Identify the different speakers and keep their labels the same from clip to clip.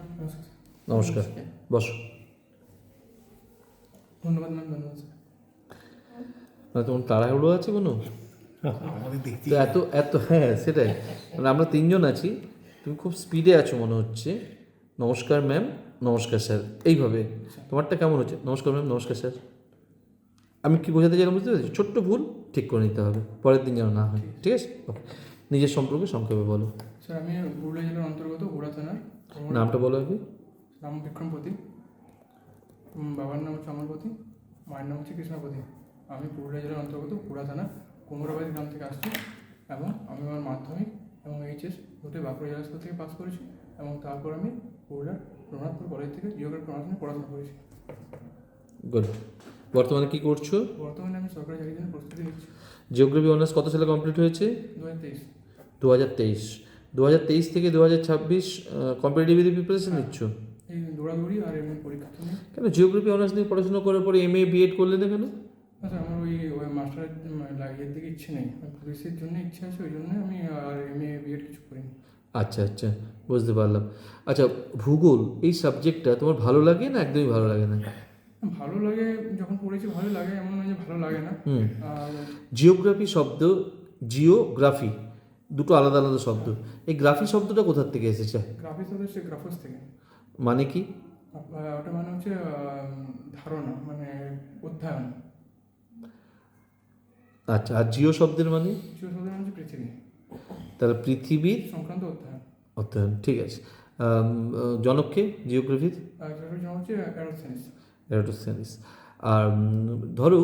Speaker 1: নমস্কার
Speaker 2: নমস্কার বসো
Speaker 1: ধন্যবাদ ম্যাম ধন্যবাদ
Speaker 2: মানে তোমার তাড়াহুড়ো আছে কোনো
Speaker 3: আমাদের দেখতে
Speaker 2: তো এত এত হ্যাঁ সেটাই মানে আমরা তিনজন আছি তুমি খুব স্পিডে আছো মনে হচ্ছে নমস্কার ম্যাম নমস্কার স্যার এইভাবে তোমারটা কেমন হচ্ছে নমস্কার ম্যাম নমস্কার স্যার আমি কি বোঝাতে চাইলাম বুঝতে পেরেছি ছোট্ট ভুল ঠিক করে নিতে হবে পরের দিন যেন না হয় ঠিক আছে নিজের সম্পর্কে সংক্ষেপে বলো
Speaker 1: স্যার আমি পুরুলিয়া জেলার অন্তর্গত ঘোড়া থানার
Speaker 2: নামটা বলো আগে
Speaker 1: নাম বিক্রমপতি বাবার নাম হচ্ছে অমরপতি মায়ের নাম হচ্ছে কৃষ্ণপতি আমি পুরুলিয়া জেলার অন্তর্গত ঘোড়া থানা কুমোরাবাড়ি গ্রাম থেকে আসছি এবং আমি আমার মাধ্যমিক এবং এইচএস দুটোই বাঁকুড়া জেলা স্কুল থেকে পাস করেছি এবং তারপর আমি পুরুলিয়ার রঘুনাথপুর কলেজ থেকে জিওগ্রাফি অনার্স পড়াশোনা করেছি।
Speaker 2: গুড বর্তমানে কি করছ?
Speaker 1: বর্তমানে আমি সরকারি চাকরির জন্য প্রস্তুতি নিচ্ছি।
Speaker 2: জিওগ্রাফি অনার্স কত সালে কমপ্লিট হয়েছে?
Speaker 1: দু হাজার তেইশ।
Speaker 2: দু হাজার তেইশ। দু হাজার তেইশ থেকে দু হাজার ছাব্বিশ কম্পিটিটিভ প্রিপারেশন নিচ্ছ?
Speaker 1: এই দৌড়াদৌড়ি আর এমনি পরীক্ষা
Speaker 2: কেন? জিওগ্রাফি অনার্স নিয়ে পড়াশোনা করার পরে এম এ বিএড করলে না কেন
Speaker 1: আচ্ছা আমার ওই ওই মাস্টারের ইয়ের দিকে ইচ্ছে নেই। পুলিশের জন্য ইচ্ছে আছে ওই জন্য আমি আর এম এ বিএড কিছু করিনি।
Speaker 2: আচ্ছা আচ্ছা বুঝতে পারলাম। আচ্ছা ভূগোল এই সাবজেক্টটা তোমার ভালো লাগে না একদমই ভালো লাগে না?
Speaker 1: ভালো লাগে যখন পড়েছি ভালো লাগে এমন নয় যে ভালো লাগে না।
Speaker 2: জিওগ্রাফি শব্দ জিওগ্রাফি দুটো আলাদা আলাদা শব্দ। এই গ্রাফি শব্দটা কোথার থেকে এসেছে?
Speaker 1: গ্রাফি শব্দ হচ্ছে গ্রাফস থেকে।
Speaker 2: মানে কি?
Speaker 1: ওটা মানে হচ্ছে ধারণা মানে অধ্যয়ন।
Speaker 2: আচ্ছা আর জিও শব্দের মানে?
Speaker 1: জিও শব্দ মানে হচ্ছে পৃথিবী।
Speaker 2: তাহলে পৃথিবীর
Speaker 1: সংক্রান্ত অধ্যয়ন।
Speaker 2: অধ্যয়ন ঠিক আছে। জনককে জিওগ্রাফির?
Speaker 1: হচ্ছে
Speaker 2: আর ধরো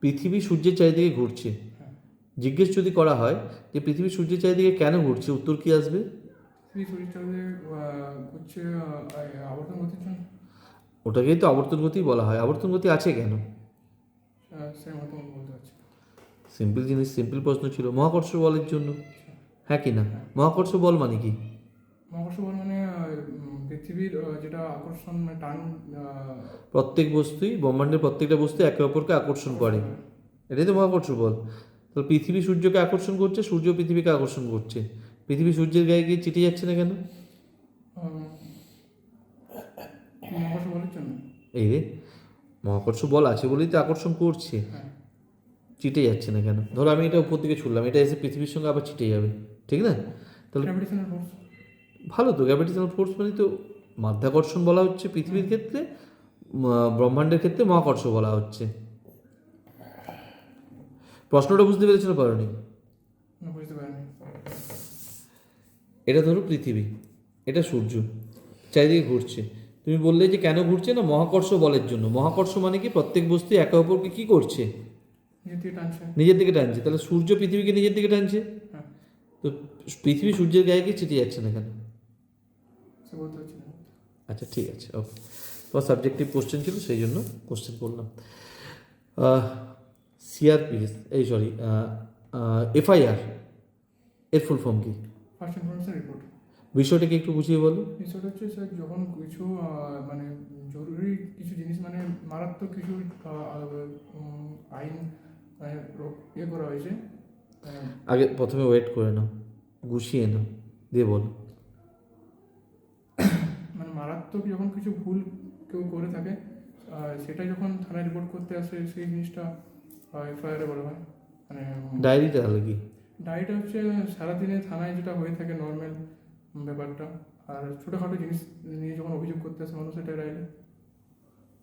Speaker 2: পৃথিবী সূর্যের চারিদিকে ঘুরছে। জিজ্ঞেস যদি করা হয় যে পৃথিবী সূর্যের চারিদিকে কেন ঘুরছে উত্তর কি আসবে? ওটাকেই তো আবর্তন গতি বলা হয়। আবর্তন গতি আছে কেন? সিম্পল জিনিস সিম্পল প্রশ্ন ছিল। মহাকর্ষ বলের জন্য। হ্যাঁ কি না? মহাকর্ষ বল মানে কি?
Speaker 1: মহাকর্ষ বল মানে পৃথিবীর যেটা আকর্ষণ মানে টান
Speaker 2: প্রত্যেক বস্তুই ব্রহ্মাণ্ডের প্রত্যেকটা বস্তু একে অপরকে আকর্ষণ করে। এটাই তো মহাকর্ষ বল। তাহলে পৃথিবী সূর্যকে আকর্ষণ করছে সূর্য পৃথিবীকে আকর্ষণ করছে। পৃথিবী সূর্যের গায়ে গিয়ে চিটে যাচ্ছে না কেন? এই রে মহাকর্ষ বল আছে বলেই তো আকর্ষণ করছে।
Speaker 1: হ্যাঁ।
Speaker 2: চিটে যাচ্ছে না কেন? ধরো আমি এটা উপর দিকে ছুড়লাম এটা এসে পৃথিবীর সঙ্গে আবার চিটে যাবে ঠিক না? তাহলে ভালো তো গ্র্যাভিটেশনাল ফোর্স মানে তো মাধ্যাকর্ষণ বলা হচ্ছে পৃথিবীর ক্ষেত্রে ব্রহ্মাণ্ডের ক্ষেত্রে মহাকর্ষ বলা হচ্ছে। প্রশ্নটা বুঝতে পেরেছ না পারোনি?
Speaker 1: না বুঝতে পারিনি।
Speaker 2: এটা ধরো পৃথিবী এটা সূর্য চারিদিকে ঘুরছে। তুমি বললে যে কেন ঘুরছে না? মহাকর্ষ বলের জন্য। মহাকর্ষ মানে কি? প্রত্যেক বস্তু একে অপরকে কি করছে?
Speaker 1: নিজের
Speaker 2: দিকে টানছে। তাহলে সূর্য পৃথিবীকে নিজের দিকে টানছে?
Speaker 1: হ্যাঁ।
Speaker 2: তো পৃথিবী সূর্যের গায়ে গিয়ে চিটে যাচ্ছে না কেন? আচ্ছা ঠিক আছে ওকে। তোমার সাবজেক্টিভ কোশ্চেন ছিল সেই জন্য কোশ্চেন করলাম। সিআরপিএস এই সরি এফআইআর এর ফুল ফর্ম কি?
Speaker 1: ফার্স্ট ইনফরমেশন রিপোর্ট
Speaker 2: বিষয়টাকে একটু বুঝিয়ে বলো?
Speaker 1: বিষয়টা হচ্ছে স্যার যখন কিছু মানে জরুরি কিছু জিনিস মানে মারাত্মক কিছু আইন মানে ইয়ে করা হয়েছে
Speaker 2: আগে প্রথমে ওয়েট করে নাও গুছিয়ে নাও দিয়ে বলো।
Speaker 1: মানে মারাত্মক যখন কিছু ভুল কেউ করে থাকে সেটা যখন থানায় রিপোর্ট করতে আসে সেই জিনিসটা এফআইআরে বলা হয় মানে
Speaker 2: ডায়েরিটা তাহলে কি?
Speaker 1: ডায়েরিটা হচ্ছে সারাদিনে থানায় যেটা হয়ে থাকে নর্মাল ব্যাপারটা। আর ছোটোখাটো জিনিস নিয়ে যখন অভিযোগ করতে আসে মানুষ এটা ডায়েরি।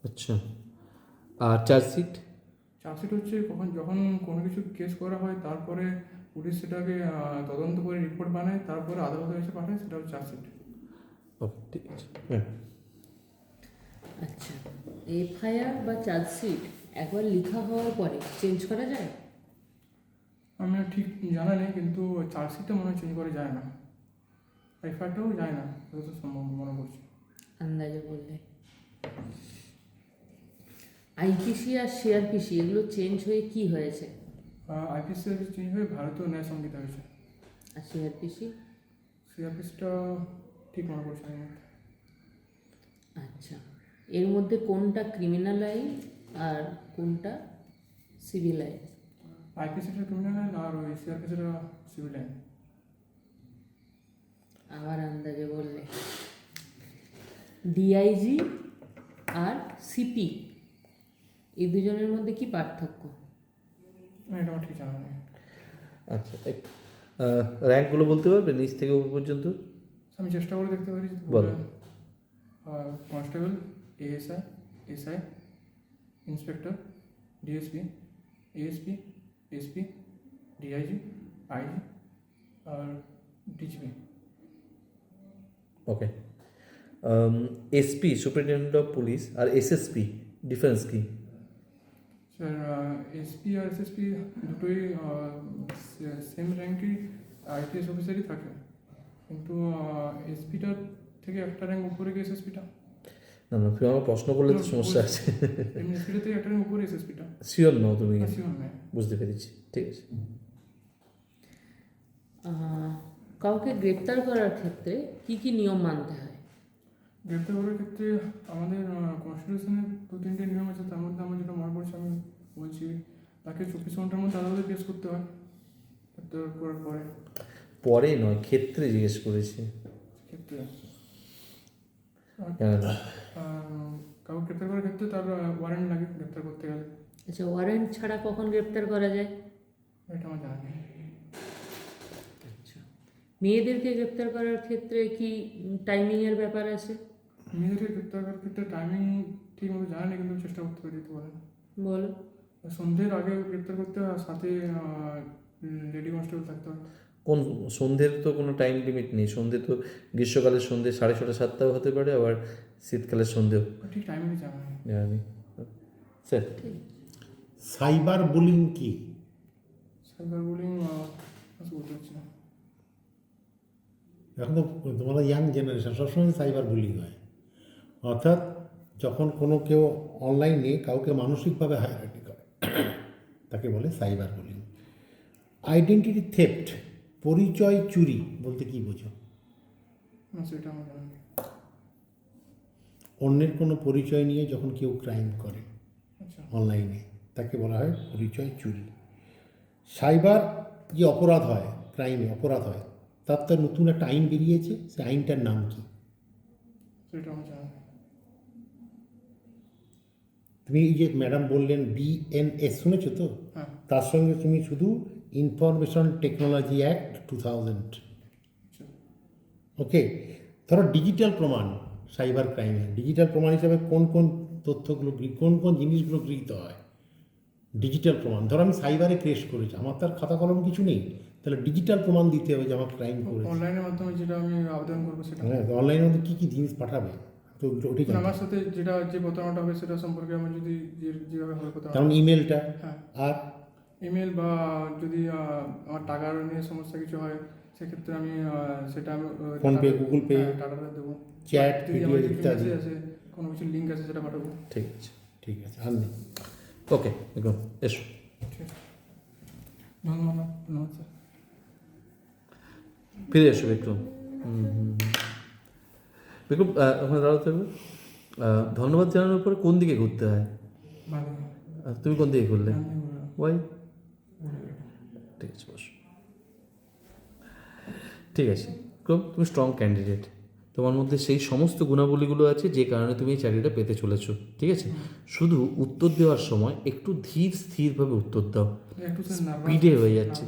Speaker 2: আচ্ছা। আর চার্জশিট?
Speaker 1: চার্জশিট হচ্ছে কখন যখন কোনো কিছু কেস করা হয় তারপরে পুলিশ সেটাকে তদন্ত করে রিপোর্ট বানায় তারপরে আদালতে এসে পাঠায় সেটা হচ্ছে চার্জশিট।
Speaker 2: ঠিক আছে হ্যাঁ।
Speaker 4: আচ্ছা। এফআইআর বা চার্জশিট? একবার লেখা হওয়ার পরে চেঞ্জ করা যায়?
Speaker 1: আমি ঠিক জানা নেই কিন্তু চার্জশিটটা মনে হয় চেঞ্জ করা যায় না। এফআইআরটাও যায় না যত সম্ভব মনে করছি
Speaker 4: আন্দাজে বললে। আইপিসি আর সিআরপিসি এগুলো চেঞ্জ হয়ে কি হয়েছে?
Speaker 1: আইপিসি চেঞ্জ হয়ে ভারতীয় ন্যায় সংহিতা হয়েছে।
Speaker 4: আর সিআরপিসি
Speaker 1: সিআরপিসটা ঠিক মনে করছি।
Speaker 4: আচ্ছা। এর মধ্যে কোনটা ক্রিমিনাল আইন আর কোনটা? সিভিল আইন
Speaker 1: আইপিসিটা ক্রিমিনাল আইন আর ওই সিআরপিসিটা সিভিল আইন
Speaker 4: আবার আন্দাজে বললে। ডিআইজি আর সিপি এই দুজনের মধ্যে কি পার্থক্য?
Speaker 1: এটা আমার ঠিক জানা নেই।
Speaker 2: আচ্ছা র্যাঙ্কগুলো বলতে পারবে নিচ থেকে উপর পর্যন্ত?
Speaker 1: আমি চেষ্টা করে দেখতে পারি
Speaker 2: বলো।
Speaker 1: Constable ASI SI inspector DSP ASP SP DIG IG R DGP.
Speaker 2: Okay. SP superintendent of police R SSP difference কি?
Speaker 1: স্যার এসপি আর এসএসপি দুটোই সেম র্যাঙ্কই আইপিএস অফিসারই থাকে। কিন্তু এসপিটার থেকে একটা র্যাঙ্ক উপরে গিয়ে এসএসপিটা।
Speaker 2: না না তুমি আমার প্রশ্ন করলে তো সমস্যা আছে।
Speaker 1: এমনি একটা উপরে এসএসপিটা
Speaker 2: শিওর নও তুমি? বুঝতে পেরেছি ঠিক আছে।
Speaker 4: কাউকে গ্রেপ্তার করার ক্ষেত্রে কি কি নিয়ম মানতে হয়?
Speaker 1: গ্রেপ্তার করার ক্ষেত্রে আমাদের কনস্টিটিউশনে দু তিনটে নিয়ম আছে তার মধ্যে আমার যেটা মনে পড়ছে আমি বলছি তাকে চব্বিশ ঘণ্টার মধ্যে আদালতে পেশ করতে হয় গ্রেপ্তার করার পরে।
Speaker 2: পরে নয় ক্ষেত্রে জিজ্ঞেস করেছি।
Speaker 1: ক্ষেত্রে। কাউকে গ্রেপ্তার করার ক্ষেত্রে তার ওয়ারেন্ট লাগে গ্রেপ্তার করতে গেলে।
Speaker 4: আচ্ছা ওয়ারেন্ট ছাড়া কখন গ্রেপ্তার করা যায়?
Speaker 1: এটা আমার জানা নেই।
Speaker 4: আচ্ছা। মেয়েদেরকে গ্রেপ্তার করার ক্ষেত্রে কি টাইমিংয়ের ব্যাপার আছে?
Speaker 1: মেয়েদেরকে গ্রেপ্তার করার ক্ষেত্রে টাইমিং ঠিক মতো জানা নেই কিন্তু চেষ্টা করতে পারি দিতে পারেন
Speaker 4: বলো।
Speaker 1: সন্ধ্যের আগে গ্রেপ্তার করতে হয় আর সাথে লেডি কনস্টেবল থাকতে হয়
Speaker 2: কোন সন্ধ্যের তো কোনো টাইম লিমিট নেই। সন্ধ্যে তো গ্রীষ্মকালের সন্ধ্যে সাড়ে ছটা সাতটাও হতে পারে আবার শীতকালের সন্ধ্যেও।
Speaker 1: ঠিক টাইমিং জানি।
Speaker 2: স্যার?
Speaker 3: সাইবার বুলিং কি?
Speaker 1: সাইবার বুলিং না।
Speaker 3: এখন তো তোমরা ইয়াং জেনারেশন সবসময় সাইবার বুলিং হয়। অর্থাৎ যখন কোনো কেউ অনলাইনে কাউকে মানসিকভাবে হায়ারাটি করে তাকে বলে সাইবার বুলিং। আইডেন্টিটি থেফট পরিচয় চুরি বলতে কি বোঝো? অন্যের কোনো পরিচয় নিয়ে যখন কেউ ক্রাইম করে
Speaker 1: আচ্ছা।
Speaker 3: অনলাইনে তাকে বলা হয় পরিচয় চুরি। সাইবার যে অপরাধ হয় ক্রাইমে অপরাধ হয় তার তো নতুন একটা আইন বেরিয়েছে সেই আইনটার নাম কি? তুমি এই যে ম্যাডাম বললেন বিএনএস শুনেছো তো?
Speaker 1: হ্যাঁ।
Speaker 3: তার সঙ্গে তুমি শুধু information technology act two thousand okay ধরো ডিজিটাল প্রমাণ সাইবার ক্রাইমে ডিজিটাল প্রমাণ হিসাবে কোন কোন তথ্যগুলো কোন কোন জিনিসগুলো গৃহীত হয়? ডিজিটাল প্রমাণ। ধরো আমি সাইবারে ক্রেশ করেছি আমার তার খাতা কলম কিছু নেই। তাহলে ডিজিটাল প্রমাণ দিতে হবে যে আমার ক্রাইম করেছি।
Speaker 1: অনলাইনের মাধ্যমে যেটা আমি আবেদন করব সেটা?
Speaker 3: হ্যাঁ অনলাইনের মধ্যে কী কী জিনিস পাঠাবে? তো ওটাই
Speaker 1: আমার সাথে যেটা যে প্রতারণাটা হবে সেটা সম্পর্কে আমি যদি যে- যেভাবে হবে
Speaker 3: যেমন ইমেলটা
Speaker 1: হ্যাঁ।
Speaker 3: আর
Speaker 1: ইমেল বা যদি আমার টাকার নিয়ে সমস্যা কিছু হয় সেক্ষেত্রে আমি সেটা আমি
Speaker 3: ফোনপে,
Speaker 1: টাটা-
Speaker 3: গুগল পে,
Speaker 1: টাকাটা দেবো।
Speaker 3: চ্যাট ভিডিও ইত্যাদি।
Speaker 1: আছে কোনো কিছু লিঙ্ক আছে সেটা পাঠাবো।
Speaker 2: ঠিক আছে
Speaker 3: ঠিক আছে আর নেই।
Speaker 2: ওকে দেখুন এসো।
Speaker 1: ধন্যবাদ
Speaker 2: ফিরে এসো বিক্রম। হুম, হুম, হুম। বিক্রম ওখানে দাঁড়াতে থাকবে ধন্যবাদ জানানোর পরে কোন দিকে ঘুরতে হয়? তুমি কোন দিকে ঘুরলে? ওয়াই ঠিক আছে বস। ঠিক আছে তুমি স্ট্রং ক্যান্ডিডেট তোমার মধ্যে সেই সমস্ত গুণাবলীগুলো আছে যে কারণে তুমি এই চাকরিটা পেতে চলেছো ঠিক আছে? শুধু উত্তর দেওয়ার সময় একটু ধীর স্থিরভাবে উত্তর দাও। এ হয়ে যাচ্ছে।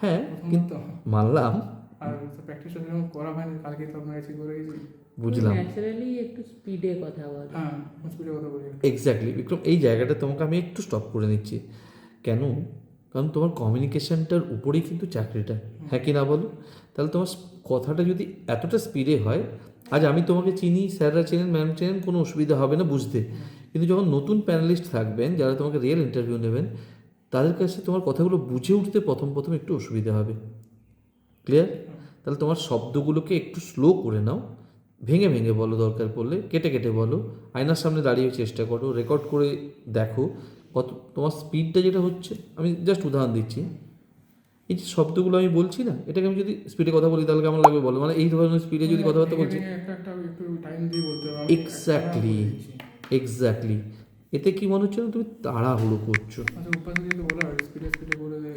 Speaker 2: হ্যাঁ কিন্তু মানলাম।
Speaker 1: আর প্র্যাকটিসটা যেরকম করা হয়নি কালকে তো আপনার করে
Speaker 2: বুঝলাম।
Speaker 4: স্পিডে
Speaker 1: হ্যাঁ
Speaker 2: এক্স্যাক্টলি বিক্রম এই জায়গাটা তোমাকে আমি একটু স্টপ করে নিচ্ছি কেন? কারণ তোমার কমিউনিকেশানটার উপরেই কিন্তু চাকরিটা। হ্যাঁ কি না বলো? তাহলে তোমার কথাটা যদি এতটা স্পিডে হয়, আজ আমি তোমাকে চিনি, স্যাররা চেনেন ম্যাম চেনেন, কোনো অসুবিধা হবে না বুঝতে। কিন্তু যখন নতুন প্যানেলিস্ট থাকবেন, যারা তোমাকে রিয়েল ইন্টারভিউ নেবেন, তাদের কাছে তোমার কথাগুলো বুঝে উঠতে প্রথম প্রথম একটু অসুবিধা হবে। ক্লিয়ার তাহলে তোমার শব্দগুলোকে একটু স্লো করে নাও। ভেঙে ভেঙে বলো দরকার পড়লে, কেটে কেটে বলো। আয়নার সামনে দাঁড়িয়ে চেষ্টা করো রেকর্ড করে দেখো কত তোমার স্পিডটা যেটা হচ্ছে আমি জাস্ট উদাহরণ দিচ্ছি। এই যে শব্দগুলো আমি বলছি না এটাকে আমি যদি স্পিডে কথা বলি তাহলে কেমন লাগবে বলো? মানে এই ধরনের স্পিডে যদি কথাবার্তা বলছি।
Speaker 1: দিচ্ছি।
Speaker 2: এক্স্যাক্টলি এতে কি মনে হচ্ছে না তুমি তাড়াহুড়ো করছ?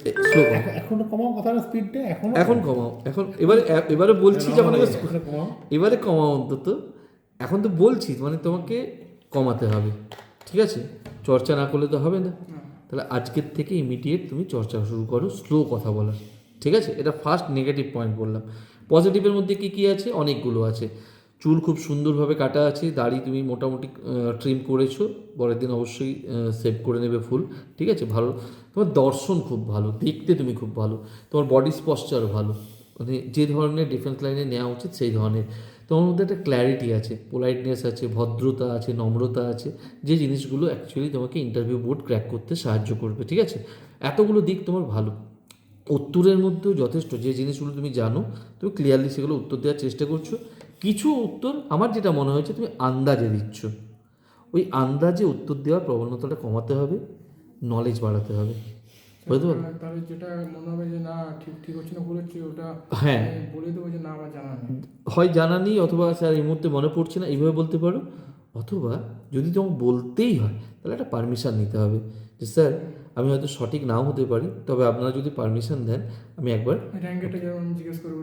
Speaker 1: আচ্ছা হয়।
Speaker 3: এখন- কমাও কথাটা স্পিডটা এখনও
Speaker 2: এখন কমাও এখন এবারে এবারে বলছি যখন এবার
Speaker 3: কমাও।
Speaker 2: এবারে কমাও অন্তত। এখন তো বলছি মানে তোমাকে কমাতে হবে। ঠিক আছে? চর্চা না করলে তো হবে না। তাহলে আজকের থেকে ইমিডিয়েট তুমি চর্চা শুরু করো স্লো কথা বলার ঠিক আছে? এটা ফার্স্ট নেগেটিভ পয়েন্ট বললাম। পজিটিভের মধ্যে কি কি আছে? অনেকগুলো আছে। চুল খুব সুন্দরভাবে কাটা আছে দাড়ি তুমি মোটামুটি ট্রিম করেছ। পরের দিন অবশ্যই সেভ করে নেবে ফুল। ঠিক আছে? ভালো। তোমার দর্শন খুব ভালো দেখতে তুমি খুব ভালো। তোমার বডি স্পশ্চার ভালো। মানে যে ধরনের ডিফেন্স লাইনে নেওয়া উচিত সেই ধরনের। তোমার মধ্যে একটা ক্ল্যারিটি আছে পোলাইটনেস আছে, ভদ্রতা আছে, নম্রতা আছে, যে জিনিসগুলো অ্যাকচুয়ালি তোমাকে ইন্টারভিউ বোর্ড ক্র্যাক করতে সাহায্য করবে, ঠিক আছে? এতগুলো দিক তোমার ভালো। উত্তরের মধ্যেও যথেষ্ট, যে জিনিসগুলো তুমি জানো, তুমি ক্লিয়ারলি সেগুলো উত্তর দেওয়ার চেষ্টা করছ। কিছু উত্তর আমার যেটা মনে হয়েছে, তুমি আন্দাজে দিচ্ছ। ওই আন্দাজে উত্তর দেওয়ার প্রবণতাটা কমাতে হবে নলেজ বাড়াতে হবে। বুঝতে পারলে
Speaker 1: তাহলে যেটা মনে হবে যে না ঠিক ঠিক হচ্ছে না ভুল হচ্ছে ওটা
Speaker 2: হ্যাঁ।
Speaker 1: বলে দেবো যে না আমার জানা নেই।
Speaker 2: হয় জানা নেই অথবা স্যার এই মুহূর্তে মনে পড়ছে না এইভাবে বলতে পারো। অথবা যদি তোমাকে বলতেই হয় তাহলে একটা পারমিশন নিতে হবে যে স্যার আমি হয়তো সঠিক নাও হতে পারি তবে আপনারা যদি পারমিশন দেন আমি একবার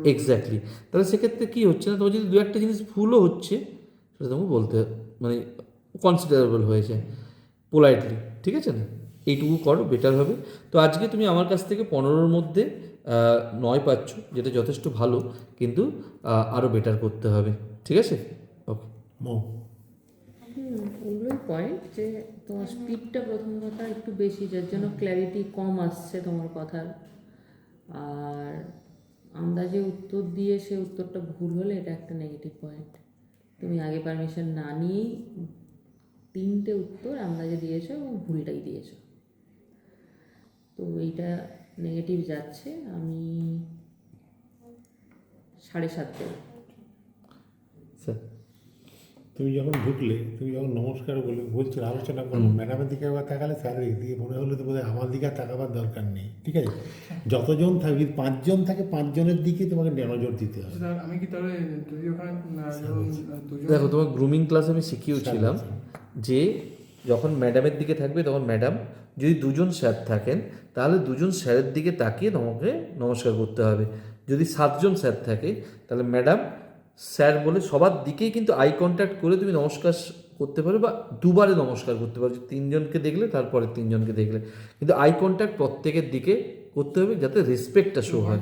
Speaker 2: এক্স্যাক্টলি তাহলে সেক্ষেত্রে কী হচ্ছে না তোমার যদি দু একটা জিনিস ভুলও হচ্ছে সেটা তোমাকে বলতে মানে কনসিডারেবল হয়ে যায় পোলাইটলি ঠিক আছে না? এইটুকু করো বেটার হবে। তো আজকে তুমি আমার কাছ থেকে পনেরোর মধ্যে নয় পাচ্ছ যেটা যথেষ্ট ভালো কিন্তু আরও বেটার করতে হবে। ঠিক আছে? ওকে
Speaker 3: মৌ।
Speaker 4: ওগুলোই পয়েন্ট যে তোমার স্পিডটা প্রথম কথা একটু বেশি যার জন্য ক্ল্যারিটি কম আসছে তোমার কথার। আর আন্দাজে উত্তর দিয়ে সে উত্তরটা ভুল হলে এটা একটা নেগেটিভ পয়েন্ট তুমি আগে পারমিশন না নিয়েই তিনটে উত্তর আন্দাজে দিয়েছ এবং ভুলটাই দিয়েছ। তো এইটা নেগেটিভ যাচ্ছে আমি সাড়ে সাত দেবো।
Speaker 2: স্যার
Speaker 3: তুমি যখন ঢুকলে তুমি যখন নমস্কার বলে বলছো আলোচনা করো ম্যাডামের দিকে একবার তাকালে স্যারের দিকে মনে হলো তো বোধহয় আমার দিকে আর তাকাবার দরকার নেই ঠিক আছে? যতজন থাকে যদি পাঁচজন থাকে পাঁচজনের দিকে তোমাকে নজর দিতে হবে।
Speaker 1: আমি কি তাহলে যদি ওখানে
Speaker 2: দেখো তোমার গ্রুমিং ক্লাস আমি শিখিয়েছিলাম যে যখন ম্যাডামের দিকে থাকবে তখন ম্যাডাম যদি দুজন স্যার থাকেন তাহলে দুজন স্যারের দিকে তাকিয়ে তোমাকে নমস্কার করতে হবে। যদি সাতজন স্যার থাকে তাহলে ম্যাডাম স্যার বলে সবার দিকেই কিন্তু আই কন্ট্যাক্ট করে তুমি নমস্কার করতে পারো বা দুবারে নমস্কার করতে পারো। তিনজনকে দেখলে তারপরে তিনজনকে দেখলে। কিন্তু আই কন্ট্যাক্ট প্রত্যেকের দিকে করতে হবে যাতে রেসপেক্টটা শো হয়।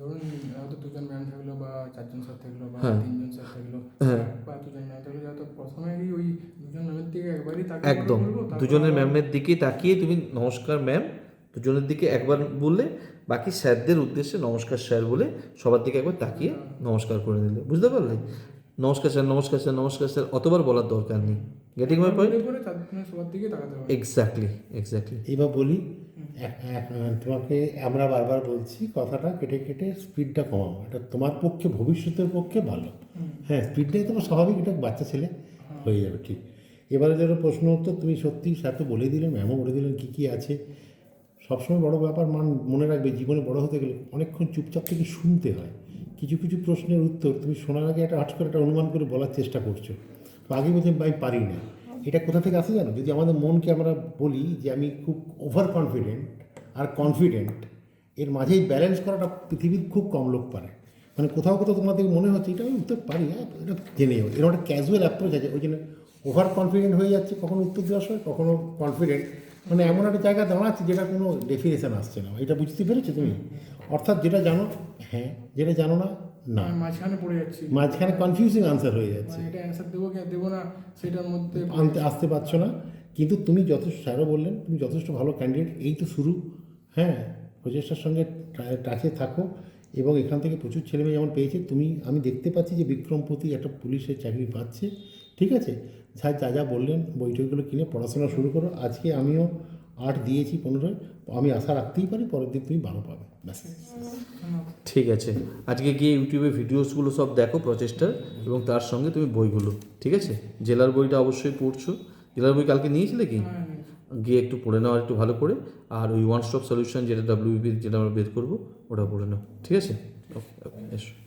Speaker 1: ধরুন হয়তো দুজন ম্যাম থাকল বা চারজন স্যার থাকল বা
Speaker 2: হ্যাঁ।
Speaker 1: তিনজন স্যার থাকল
Speaker 2: হ্যাঁ।
Speaker 1: বা দুজন ম্যাম থাকল যাতে প্রথমেই ওই দুজন ম্যামের দিকে একবারই তাকে
Speaker 2: একদম। দুজনের ম্যামের দিকে তাকিয়ে তুমি নমস্কার ম্যাম দুজনের দিকে একবার বললে বাকি স্যারদের উদ্দেশ্যে নমস্কার স্যার বলে সবার দিকে একবার তাকিয়ে নমস্কার করে নিলে। বুঝতে পারলে? নমস্কার স্যার নমস্কার স্যার নমস্কার স্যার অতবার বলার দরকার নেই। Getting my point exactly exactly
Speaker 3: এবার বলি তোমাকে আমরা বারবার বলছি কথাটা কেটে কেটে স্পিডটা কমাও। এটা তোমার পক্ষে ভবিষ্যতের পক্ষে ভালো। হ্যাঁ স্পিডটাই তোমার স্বাভাবিক এটা বাচ্চা ছেলে হয়ে যাবে ঠিক। এবারে যেটা প্রশ্ন উত্তর তুমি সত্যি সাথে বলে দিলেন ম্যামও বলে দিলেন কী কী আছে। সবসময় বড় ব্যাপার, মান মনে রাখবে, জীবনে বড় হতে গেলে অনেকক্ষণ চুপচাপ থেকে শুনতে হয়। কিছু কিছু প্রশ্নের উত্তর তুমি শোনার আগে একটা হঠাৎ করে, একটা অনুমান করে বলার চেষ্টা করছ। তো আগে বলছেন ভাই, পারি না। এটা কোথা থেকে আসে জানো? যদি আমাদের মনকে আমরা বলি যে আমি খুব ওভার কনফিডেন্ট আর কনফিডেন্ট এর মাঝেই ব্যালেন্স করাটা পৃথিবীর খুব কম লোক পারে। মানে কোথাও কোথাও তোমাদের মনে হচ্ছে, এটা আমি উত্তর পারি হ্যাঁ এটা জেনে যাব। এরকম একটা ক্যাজুয়াল অ্যাপ্রোচ আছে, ওই জন্য ওভার কনফিডেন্ট হয়ে যাচ্ছে কখনো উত্তর দেওয়ার সময় কখনো কনফিডেন্ট মানে এমন একটা জায়গা দাঁড়াচ্ছে যেটা কোনো ডেফিনেশন আসছে না। এটা বুঝতে পেরেছ তুমি? অর্থাৎ যেটা জানো হ্যাঁ যেটা জানো না না।
Speaker 1: মাঝখানে পড়ে যাচ্ছি।
Speaker 3: মাঝখানে কনফিউজিং আনসার হয়ে যাচ্ছে।
Speaker 1: মানে এটা অ্যান্সার দেবো কি দেবো না সেটার মধ্যে
Speaker 3: আনতে আসতে পারছ না। কিন্তু তুমি যথেষ্ট স্যারও বললেন তুমি যথেষ্ট ভালো ক্যান্ডিডেট এই তো শুরু। হ্যাঁ প্রচেষ্টার সঙ্গে টাচে থাকো। এবং এখান থেকে প্রচুর ছেলেমেয়ে যেমন পেয়েছে তুমি আমি দেখতে পাচ্ছি যে বিক্রমপতি একটা পুলিশের চাকরি পাচ্ছে। ঠিক আছে? যা যা যা বললেন বইটইগুলো কিনে পড়াশোনা শুরু করো। আজকে আমিও আট দিয়েছি পনেরোয়। আমি আশা রাখতেই পারি পরের দিন তুমি বারো পাবে। ব্যাস।
Speaker 2: ঠিক আছে। আজকে গিয়ে ইউটিউবে ভিডিওসগুলো সব দেখো প্রচেষ্টার এবং তার সঙ্গে তুমি বইগুলো ঠিক আছে? জেলার বইটা অবশ্যই পড়ছো। জেলার বই কালকে নিয়েছিলে কি? গিয়ে একটু পড়ে নাও একটু ভালো করে। আর ওই ওয়ান স্টপ সলিউশন যেটা ডাব্লিউবির যেটা আমরা বের করব ওটা পড়ে নাও। ঠিক আছে? ওকে ওকে এসো।